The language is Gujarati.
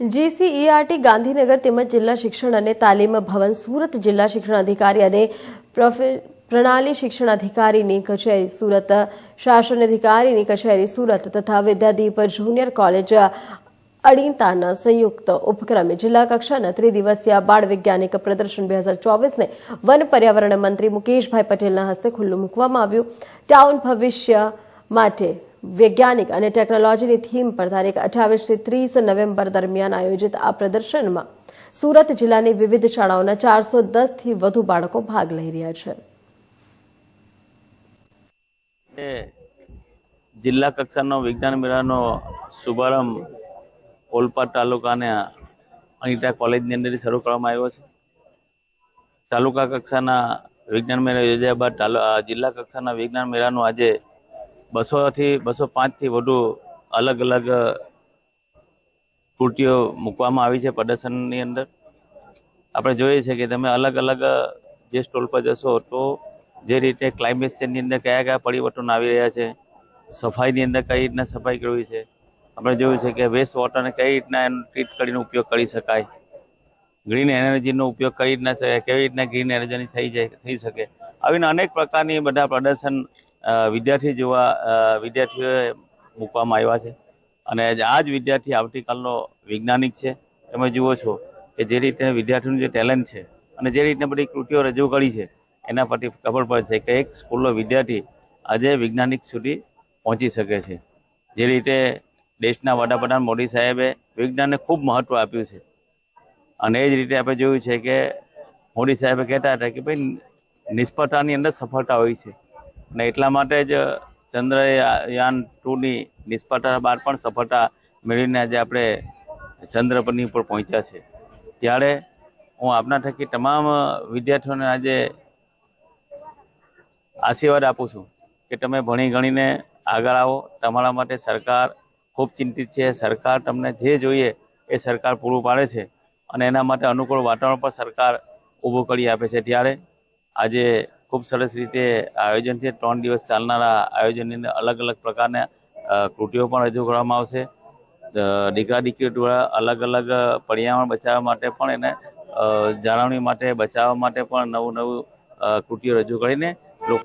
જીસીઈઆરટી ગાંધીનગર તેમજ જિલ્લા શિક્ષણ અને તાલીમ ભવન, સુરત જિલ્લા શિક્ષણ અધિકારી અને પ્રણાલી શિક્ષણ અધિકારીની કચેરી, સુરત શાસન અધિકારીની કચેરી, સુરત તથા વિદ્યાદીપ જુનિયર કોલેજ અડીતાના સંયુક્ત ઉપક્રમે જિલ્લા કક્ષાના ત્રિદિવસીય બાળ વૈજ્ઞાનિક પ્રદર્શન બે હજાર ચોવીસને વન પર્યાવરણ મંત્રી મુકેશભાઈ પટેલના હસ્તે ખુલ્લું મૂકવામાં આવ્યું. ટાઉન ભવિષ્ય માટે વૈજ્ઞાનિક અને ટેકનોલોજીની થીમ પર તારીખ અઠાવીસથી ત્રીસ નવેમ્બર દરમિયાન આયોજિત આ પ્રદર્શનમાં સુરત જિલ્લાની વિવિધ શાળાઓના ચારસો દસથી વધુ બાળકો ભાગ લઈ રહ્યા છે. જિલ્લા કક્ષાનો વિજ્ઞાન મેળાનો શુભારંભ ઓલપાડ તાલુકાને અનિતા કોલેજની અંદર શરૂ કરવામાં આવ્યો છે. તાલુકા કક્ષાના વિજ્ઞાન મેળા યોજાયા બાદ જિલ્લા કક્ષાના વિજ્ઞાન મેળાનું આજે બસોથી, બસો પાંચથી વધુ અલગ અલગ કૃતિઓ મૂકવામાં આવી છે પ્રદર્શનની અંદર. આપણે જોઈએ છે કે તમે અલગ અલગ જે સ્ટોલ પર જશો તો જે રીતે ક્લાઇમેટ ચેન્જની અંદર કયા કયા પરિવર્તન આવી રહ્યા છે, સફાઈની અંદર કઈ રીતના સફાઈ કરવી છે, આપણે જોયું છે કે વેસ્ટ વોટરને કઈ રીતના એનો ટ્રીટ કરીને ઉપયોગ કરી શકાય ગ્રીન એનર્જીનો ઉપયોગ કઈ રીતના કેવી રીતના ગ્રીન એનર્જીની થઈ જાય, થઈ શકે, આવીને અનેક પ્રકારની બધા પ્રદર્શન વિદ્યાર્થી જોવા વિદ્યાર્થીઓએ મૂકવામાં આવ્યા છે. અને આ જ વિદ્યાર્થી આવતીકાલનો વૈજ્ઞાનિક છે. તમે જુઓ છો કે જે રીતે વિદ્યાર્થીનું જે ટેલેન્ટ છે અને જે રીતના બધી કૃતિઓ રજૂ કરી છે, એના પરથી ખબર પડે છે કે એક સ્કૂલનો વિદ્યાર્થી આજે વૈજ્ઞાનિક સુધી પહોંચી શકે છે. જે રીતે દેશના વડાપ્રધાન મોદી સાહેબે વિજ્ઞાનને ખૂબ મહત્વ આપ્યું છે. અને એ જ રીતે આપણે જોયું છે કે મોદી સાહેબે કહેતા હતા કે ભાઈ નિષ્ફળતાની અંદર સફળતા હોય છે. અને એટલા માટે જ ચંદ્રયાન ટુની નિષ્ફળતા બાદ પણ સફળતા મેળવીને આજે આપણે ચંદ્ર પરની ઉપર પહોંચ્યા છે. ત્યારે હું આપના થકી તમામ વિદ્યાર્થીઓને આજે આશીર્વાદ આપું છું કે તમે ભણી ગણીને આગળ આવો. તમારા માટે સરકાર ખૂબ ચિંતિત છે. સરકાર તમને જે જોઈએ એ સરકાર પૂરું પાડે છે અને એના માટે અનુકૂળ વાતાવરણ પણ સરકાર ઊભું કરી આપે છે. ત્યારે આજે ખૂબ સરસ રીતે આયોજન છે. ત્રણ દિવસ ચાલનારા આયોજનની અલગ અલગ પ્રકારના કૃતિઓ પણ રજૂ કરવામાં આવશે. દીકરા દીકરીઓ દ્વારા અલગ અલગ પર્યાવરણ બચાવવા માટે પણ એને જાળવણી માટે, બચાવવા માટે પણ નવું નવું કૃતિઓ રજૂ કરીને લોકો